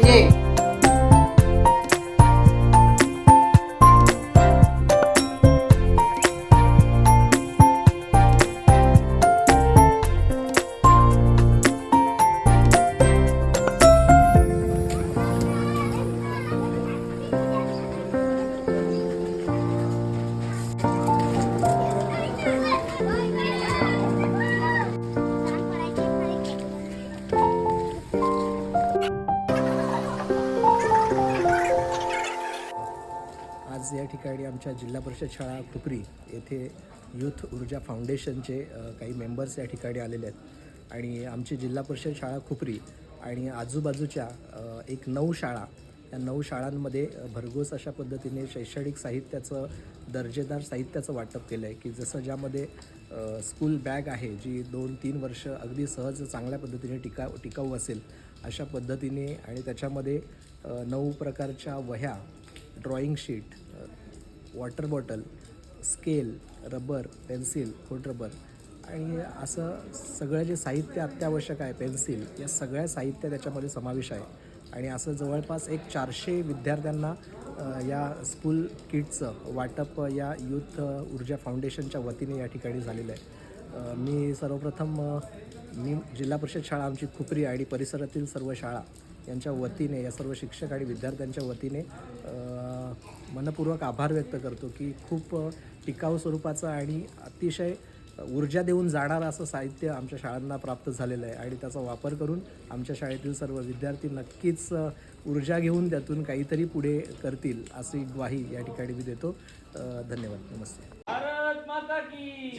proyecto. ठिकाणी आमच्या जिल्हा परिषद शाळा खुपरी येथे यूथ ऊर्जा फाउंडेशनचे काही मेंबर्स या ठिकाणी आलेले आहेत. आणि आमची जिल्हा परिषद शाळा खुपरी आणि आजूबाजूच्या एक नऊ शाळा या नऊ शाळांमध्ये भरघोस अशा पद्धतीने शैक्षणिक साहित्याचं दर्जेदार साहित्याचं वाटप केलं आहे की जसं ज्यामध्ये स्कूल बॅग आहे जी दोन तीन वर्ष अगदी सहज चांगल्या पद्धतीने टिका टिकाऊ असेल अशा पद्धतीने आणि त्याच्यामध्ये नऊ प्रकारच्या वह्या drawing sheet water bottle scale rubber pencil खोट रबर आणि असं सगळं जे साहित्य अत्यावश्यक आहे पेन्सिल या सगळ्या साहित्य त्याच्यामध्ये समावेश आहे. आणि असं जवळपास एक चारशे विद्यार्थ्यांना या स्कूल किटचं वाटप या यूथ ऊर्जा फाउंडेशनच्या वतीने या ठिकाणी झालेलं आहे. मी सर्वप्रथम मी जिल्हा परिषद शाळा आमची खुपरी आणि परिसरातील सर्व शाळा यांच्या वतीने या सर्व शिक्षक आणि विद्यार्थ्यांच्या वतीने मनपूर्वक आभार व्यक्त करतो की खूप टिकाऊ स्वरूपाचं आणि अतिशय ऊर्जा देऊन जाणारं असं साहित्य आमच्या शाळांना प्राप्त झालेलं आहे. आणि त्याचा वापर करून आमच्या शाळेतील सर्व विद्यार्थी नक्कीच ऊर्जा घेऊन त्यातून काहीतरी पुढे करतील अशी ग्वाही या ठिकाणी मी देतो. धन्यवाद. नमस्ते. भारत माता की